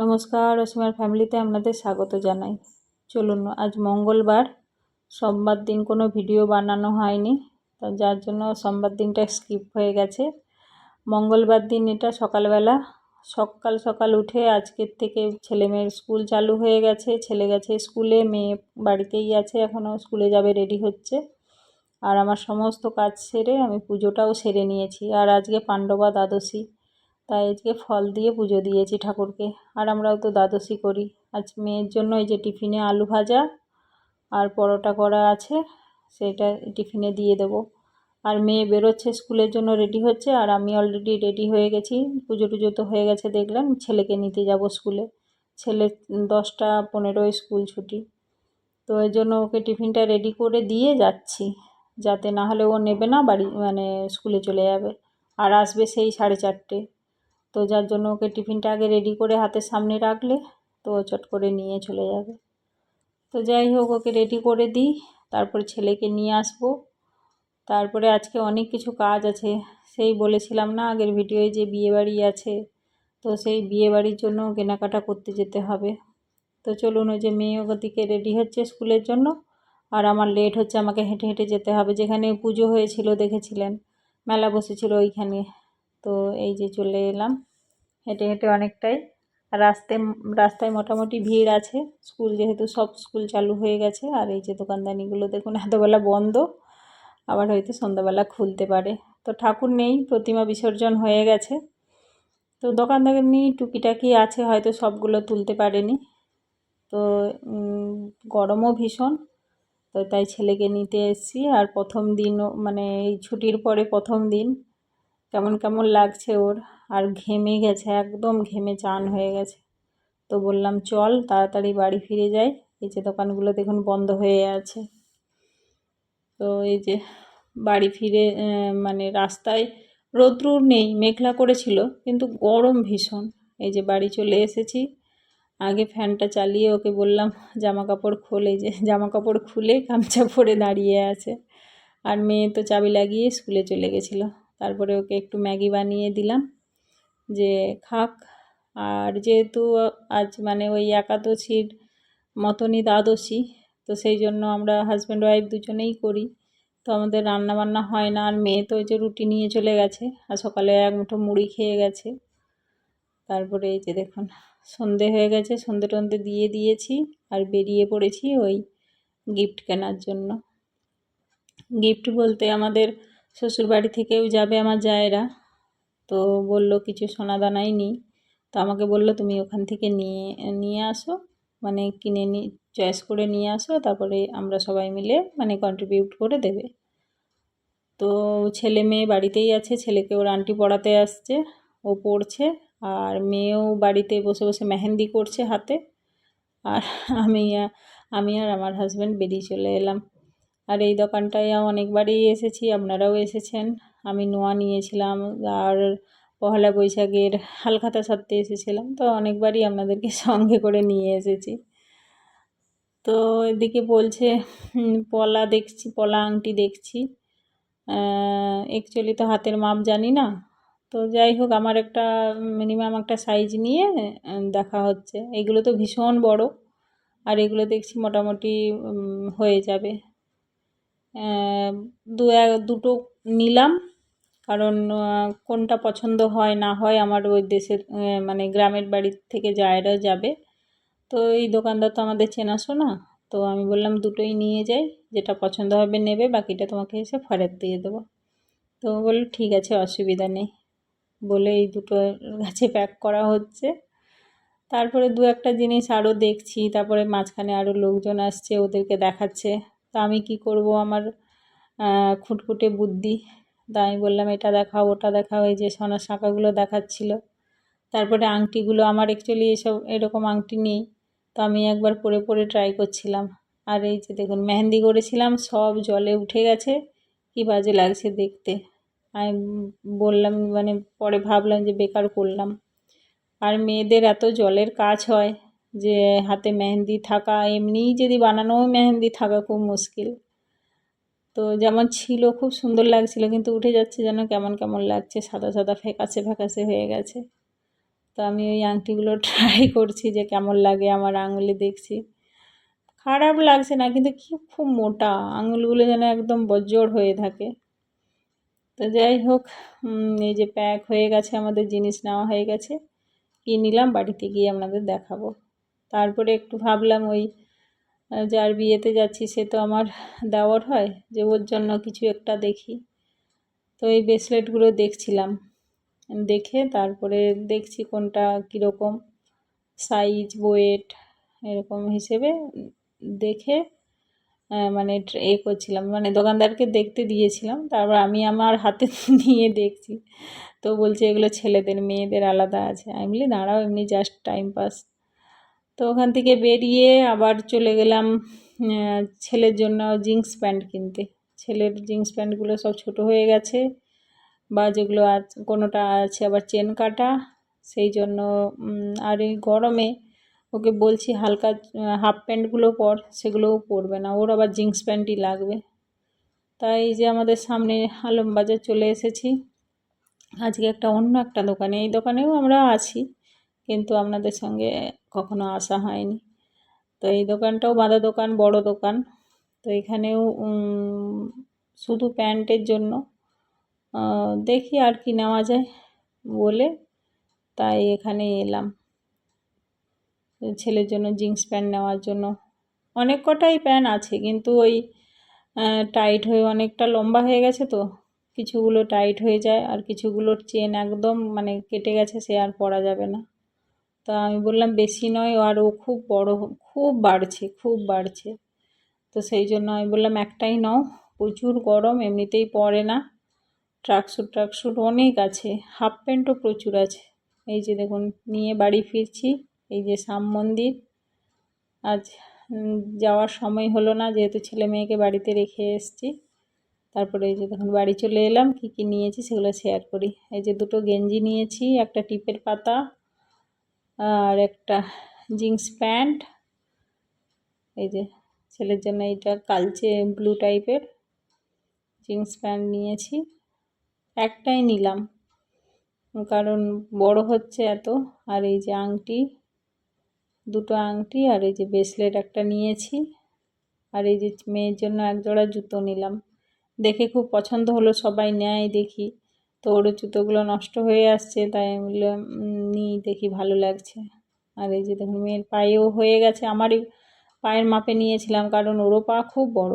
নমস্কার অসীমার ফ্যামিলিতে আপনাদের স্বাগত জানাই। চলুন, আজ মঙ্গলবার, সোমবার দিন কোনো ভিডিও বানানো হয়নি, তা যার জন্য সোমবার দিনটা স্কিপ হয়ে গেছে। মঙ্গলবার দিন এটা সকালবেলা, সকাল সকাল উঠে আজকের থেকে ছেলে মেয়ের স্কুল চালু হয়ে গেছে। ছেলে গেছে স্কুলে, মেয়ে বাড়িতেই আছে, এখনও স্কুলে যাবে রেডি হচ্ছে। আর আমার সমস্ত কাজ সেরে আমি পুজোটাও সেরে নিয়েছি। আর আজকে পাণ্ডবা দ্বাদশী তাই আজকে ফল দিয়ে পুজো দিয়েছি ঠাকুরকে। আর আমরাও তো দ্বাদশী করি। আজ মেয়ের জন্য এই যে টিফিনে আলু ভাজা আর পরোটা করা আছে, সেটা টিফিনে দিয়ে দেবো। আর মেয়ে বেরোচ্ছে, স্কুলের জন্য রেডি হচ্ছে, আর আমি অলরেডি রেডি হয়ে গেছি। পুজো টুজো তো হয়ে গেছে, দেখলাম ছেলেকে নিতে যাব স্কুলে। ছেলে দশটা পনেরোয় স্কুল ছুটি। তো এই জন্য ওকে টিফিনটা রেডি করে দিয়ে যাচ্ছি। যাতে না হলে ও নেবে না, বাড়ি মানে স্কুলে চলে যাবে। আর আসবে সেই সাড়ে চারটে। তো যার জন্য ওকে টিফিনটা আগে রেডি করে হাতের সামনে রাখলে তো চট করে নিয়ে চলে যাবে। তো যাই হোক, ওকে রেডি করে দিই, তারপরে ছেলেকে নিয়ে আসব। তারপরে আজকে অনেক কিছু কাজ আছে, সেই বলেছিলাম না আগের ভিডিওয়ে যে বিয়েবাড়ি আছে, তো সেই বিয়েবাড়ির জন্য কেনাকাটা করতে যেতে হবে। তো চলুন ওই যে মেয়ে ওদিকে রেডি হচ্ছে স্কুলের জন্য, আর আমার লেট হচ্ছে, আমাকে হেঁটে হেঁটে যেতে হবে। যেখানে পুজো হয়েছিল দেখেছিলেন, মেলা বসেছিল ওইখানে। তো এই যে চলে এলাম। হেঁটে হেঁটে অনেকটাই। রাস্তায় রাস্তায় মোটামুটি ভিড় আছে। স্কুল যেহেতু সব স্কুল চালু হয়ে গেছে। আর এই যে দোকানদানিগুলো দেখুন এতবেলা বন্ধ। আবার হয়তো সন্ধ্যাবেলা খুলতে পারে। তো ঠাকুর নেই, প্রতিমা বিসর্জন হয়ে গেছে। তো দোকানদানি টুকিটাকি আছে, হয়তো সবগুলো তুলতে পারেনি। তো গরমও ভীষণ। তো তাই ছেলেকে নিতে এসেছি। আর প্রথম দিনও মানে এই ছুটির পরে প্রথম দিন কেমন কেমন লাগছে ওর? আর ঘেমে গেছে, একদম ঘেমে চান হয়ে গেছে। তো বললাম, চল, তাড়াতাড়ি বাড়ি ফিরে যাই। এই যে দোকানগুলো দেখুন বন্ধ হয়ে আছে। তো এই যে বাড়ি ফিরে মানে রাস্তায় রোদ্রু নেই, মেঘলা করেছিল, কিন্তু গরম ভীষণ। এই যে বাড়ি চলে এসেছি। আগে ফ্যানটা চালিয়ে ওকে বললাম জামা কাপড় খোলে যে জামা কাপড় খুলে গামছা পরে দাঁড়িয়ে আছে। আর মেয়ে তো চাবি লাগিয়ে স্কুলে চলে গেছিল। তারপরে ওকে একটু ম্যাগি বানিয়ে দিলাম, যে খাক। আর যেহেতু আজ মানে ওই একাদশীর মতনই দ্বাদশী, তো সেই জন্য আমরা হাজব্যান্ড ওয়াইফ দুজনেই করি। তো আমাদের রান্না বান্না হয় না, আর মেয়ে তো ওই যে রুটি নিয়ে চলে গেছে, আর সকালে এক মুঠো মুড়ি খেয়ে গেছে। তারপরে এই যে দেখুন, সন্ধে হয়ে গেছে, সন্ধে টন্ধে দিয়ে দিয়েছি, আর বেরিয়ে পড়েছি ওই গিফট কেনার জন্য। গিফট বলতে আমাদের শ্বশুরবাড়ি থেকেও যাবে আমার জায়েরা। তো বলল, কিছু সোনাদানাই নিই। তো আমাকে বলল, তুমি ওখান থেকে নিয়ে নিয়ে আসো। মানে কিনে নি, চয়েস করে নিয়ে আসো। তারপরে আমরা সবাই মিলে মানে কন্ট্রিবিউট করে দেবে। তো ছেলে মেয়ে বাড়িতেই আছে। ছেলেকে ওর আন্টি পড়াতে আসছে। ও পড়ছে। আর মেয়েও বাড়িতে বসে বসে মেহেন্দি করছে হাতে। আর আমি আমি আর আমার হাজব্যান্ড বেরিয়ে চলে এলাম। আর এই দোকানটায় অনেকবারই এসেছি, আপনারাও এসেছেন। আমি নোয়া নিয়েছিলাম, আর পহেলা বৈশাখের হালখাতা সারতে এসেছিলাম, তো অনেকবারই আপনাদেরকে সঙ্গে করে নিয়ে এসেছি। তো এদিকে বলছে পলা দেখছি, পলা আংটি দেখছি। অ্যাকচুয়ালি তো হাতের মাপ জানি না। তো যাই হোক, আমার একটা মিনিমাম একটা সাইজ নিয়ে দেখা হচ্ছে। এগুলো তো ভীষণ বড়, আর এগুলো দেখছি মোটামুটি হয়ে যাবে। দু দুটো নিলাম। কারণ কোনটা পছন্দ হয়, না হয় আমার ওই দেশের মানে গ্রামের বাড়ির থেকে জায়রা যাবে। তো এই দোকানদার তো আমাদের চেনাশোনা তো আমি বললাম, দুটোই নিয়ে যাই। যেটা পছন্দ হবে নেবে, বাকিটা তোমাকে এসে ফেরত দিয়ে দেবো। তো বলল, ঠিক আছে, অসুবিধা নেই। বলে এই দুটো গাছে প্যাক করা হচ্ছে। তারপরে দু একটা জিনিস আরও দেখছি। তারপরে মাঝখানে আরও লোকজন আসছে, ওদেরকে দেখাচ্ছে। তা আমি কি করব? আমার খুঁটখুটে বুদ্ধি। তা আমি বললাম, এটা দেখাও, ওটা দেখাও। এই যে সোনার শাঁখাগুলো দেখাচ্ছিল। তারপরে আংটিগুলো, আমার অ্যাকচুয়ালি এসব, এরকম আংটি নেই। তো আমি একবার পরে পরে ট্রাই করছিলাম। আর এই যে দেখুন, মেহেন্দি করেছিলাম, সব জলে উঠে গেছে। কি বাজে লাগছে দেখতে। আমি বললাম মানে পরে ভাবলাম যে বেকার করলাম। আর মেয়েদের এত জলের কাজ হয়। যে হাতে মেহেন্দি থাকা এমনিই যদি বানানোও মেহেন্দি থাকা খুব মুশকিল। তো যেমন ছিল, খুব সুন্দর লাগছিল, কিন্তু উঠে যাচ্ছে যেন কেমন কেমন লাগছে, সাদা সাদা ফ্যাকাসে ফ্যাকাসে হয়ে গেছে। তো তো আমি ওই আংটিগুলো ট্রাই করছি যে কেমন লাগে আমার আঙুলে দেখছি। খারাপ লাগছে না, কিন্তু কি খুব মোটা, আঙুলগুলো যেন একদম বজ্জর হয়ে থাকে। তো যাই হোক এই যে প্যাক হয়ে গেছে, আমাদের জিনিস নেওয়া হয়ে গেছে। কী নিলাম, বাড়িতে গিয়ে আপনাদের দেখাবো। তারপরে একটু ভাবলাম ওই যার বিয়েতে যাচ্ছি সে তো আমার দেওয়ার হয়, যে ওর জন্য কিছু একটা দেখি। তো এই ব্রেসলেটগুলো দেখছিলাম। দেখে তারপরে দেখছি কোনটা কীরকম সাইজ ওয়েট এরকম হিসেবে দেখে মানে এ করছিলাম। মানে দোকানদারকে দেখতে দিয়েছিলাম, তারপর আমি আমার হাতে নিয়ে দেখছি। তো বলছে এগুলো ছেলেদের, মেয়েদের আলাদা আছে। আমি বলি, দাঁড়াও, এমনি জাস্ট টাইম পাস তো ওখান থেকে বেরিয়ে আবার চলে গেলাম ছেলের জন্য জিন্স প্যান্ট কিনতে। ছেলের জিন্স প্যান্টগুলো সব ছোট হয়ে গেছে, বা যেগুলো কোনোটা আছে আবার চেন কাটা। সেই জন্য আর এই গরমে ওকে বলছি হালকা হাফ প্যান্টগুলো পর, সেগুলোও পরবে না, ওর আবার জিন্স প্যান্টই লাগবে। তাই যে আমাদের সামনে আলমবাজার চলে এসেছি। আজকে একটা অন্য একটা দোকানে, এই দোকানেও আমরা আছি। কিন্তু আপনাদের সঙ্গে কখনো আসা হয়নি। তো এই দোকানটাও বাঁধা দোকান, বড় দোকান। তো এখানেও শুধু প্যান্টের জন্য। দেখি আর কি নেওয়া যায় বলে তাই এখানে এলাম। ছেলের জন্য জিন্স প্যান্ট নেওয়ার জন্য। অনেক কটাই প্যান্ট আছে, কিন্তু ওই টাইট হয়ে অনেকটা লম্বা হয়ে গেছে তো। কিছুগুলো টাইট হয়ে যায় আর কিছুগুলোর চেন একদম মানে কেটে গেছে, সে আর পরা যাবে না। তা আমি বললাম, বেশি নয়, আর ও খুব বড়, খুব বাড়ছে খুব বাড়ছে। তো সেই জন্য আমি বললাম, একটাই নাও, প্রচুর গরম, এমনিতেই পরে না। ট্রাকস্যুট ট্রাকস্যুট অনেক আছে, হাফ প্যান্টও প্রচুর আছে। এই যে দেখুন, নিয়ে বাড়ি ফিরছি, এই যে সাম মন্দির। আজ যাওয়ার সময় হলো না, যেহেতু ছেলে মেয়েকে বাড়িতে রেখে এসছি। তারপরে এই যে দেখুন, বাড়ি চলে এলাম, কী কী নিয়েছি সেগুলো শেয়ার করি। এই যে দুটো গেঞ্জি নিয়েছি, একটা টিপের পাতা আর একটা জিন্স প্যান্ট। এই যে ছেলের জন্য এইটা কালচে ব্লু টাইপের জিন্স প্যান্ট নিয়েছি। একটাই নিলাম। কারণ বড় হচ্ছে এত। আর এই যে আংটি, দুটো আংটি আর এই যে ব্রেসলেট একটা নিয়েছি। আর এই যে মেয়ের জন্য এক জোড়া জুতো নিলাম। দেখে খুব পছন্দ হলো, সবাই নেয় দেখি। তো ওর জুতোগুলো নষ্ট হয়ে আসছে, তাই বললাম নিই দেখি ভালো লাগছে। আর এই যে দেখুন, মেয়ের পায়েও হয়ে গেছে, আমারই পায়ের মাপে নিয়েছিলাম, কারণ ওরও পা খুব বড়।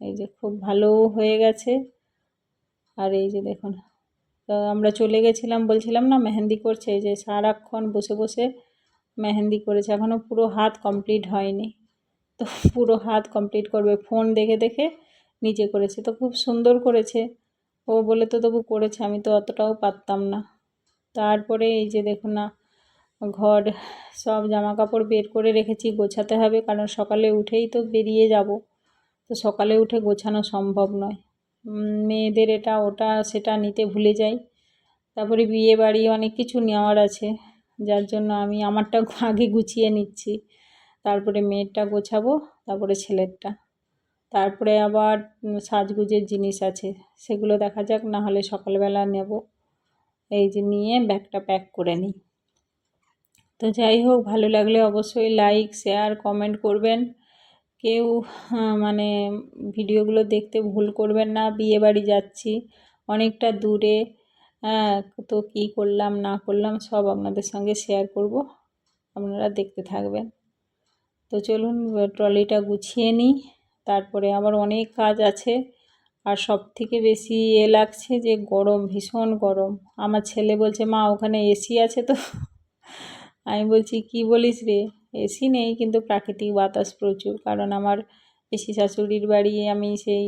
এই যে খুব ভালো হয়ে গেছে। আর এই যে দেখুন, তো আমরা চলে গেছিলাম, বলছিলাম না, মেহেন্দি করছে, এই যে সারাক্ষণ বসে বসে মেহেন্দি করেছে এখনও পুরো হাত কমপ্লিট হয়নি। তো পুরো হাত কমপ্লিট করবে, ফোন দেখে দেখে নিজে করেছে, তো খুব সুন্দর করেছে। ও বলে তো তবু করেছে, আমি তো অতটাও পারতাম না। তারপরে এই যে দেখুন না, ঘর, সব জামা কাপড় বের করে রেখেছি, গোছাতে হবে, কারণ সকালে উঠেই তো বেরিয়ে যাব। তো সকালে উঠে গোছানো সম্ভব নয়। মেয়েদের এটা, ওটা, সেটা নিতে ভুলে যাই। তারপরে বিয়ে বাড়ি অনেক কিছু নেওয়ার আছে, যার জন্য আমি আমারটা আগে গুছিয়ে নিচ্ছি। তারপরে মেয়েরটা গোছাবো, তারপরে ছেলেরটা। তারপরে আবার সাজগুজের জিনিস আছে, সেগুলো দেখা যাক, না হলে সকালবেলা নেব। এই যে নিয়ে ব্যাগটা প্যাক করে নিই। তো যাই হোক, ভালো লাগলে অবশ্যই লাইক, শেয়ার, কমেন্ট করবেন। কেউ মানে ভিডিওগুলো দেখতে ভুল করবেন না, বিয়ে বাড়ি যাচ্ছি, অনেকটা দূরে হ্যাঁ তো কী করলাম, না করলাম, সব আপনাদের সঙ্গে শেয়ার করব। আপনারা দেখতে থাকবেন। তো চলুন ট্রলিটা গুছিয়ে নিই। তারপরে আবার অনেক কাজ আছে। আর সব থেকে বেশি এ লাগছে যে, গরম, ভীষণ গরম। আমার ছেলে বলছে, মা, ওখানে এসি আছে তো? আমি বলছি, কি বলিস রে? এসি নেই, কিন্তু প্রাকৃতিক বাতাস প্রচুর। কারণ আমার পিসি শাশুড়ির বাড়ি, আমি সেই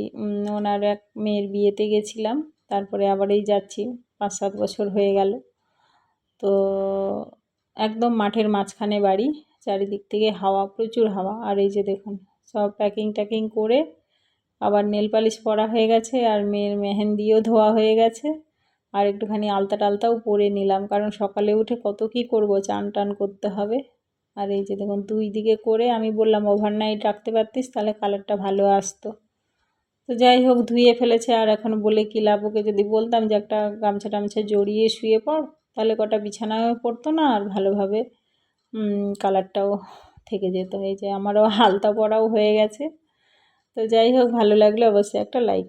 ওনার এক মেয়ের বিয়েতে গেছিলাম। তারপরে আবার এই যাচ্ছি। পাঁচ সাত বছর হয়ে গেল। তো একদম মাঠের মাঝখানে বাড়ি। চারিদিক থেকে হাওয়া, প্রচুর হাওয়া। আর এই যে দেখুন সব প্যাকিং ট্যাকিং করে আবার নেল পালিশ পরা হয়ে গেছে আর মেয়ের মেহেন্দিও ধোয়া হয়ে গেছে। আর একটুখানি আলতা টালতাও পরে নিলাম, কারণ সকালে উঠে কত কী করব, চান টান করতে হবে। আর এই যে দেখুন, দুই দিকে করে আমি বললাম ওভারনাইট রাখতে পারতিস, তাহলে কালারটা ভালো আসতো। তো যাই হোক, ধুয়ে ফেলেছে, আর এখন বলে কি লাভ, ওকে যদি বলতাম যে, একটা গামছা টামছা জড়িয়ে শুয়ে পড়, তাহলে কটা বিছানায়ও পড়তো না, আর ভালোভাবে কালারটাও থেকে যেতে। হয়েছে আমারও হালতা পরাও হয়ে গেছে। তো যাই হোক, ভালো লাগলে অবশ্যই একটা লাইক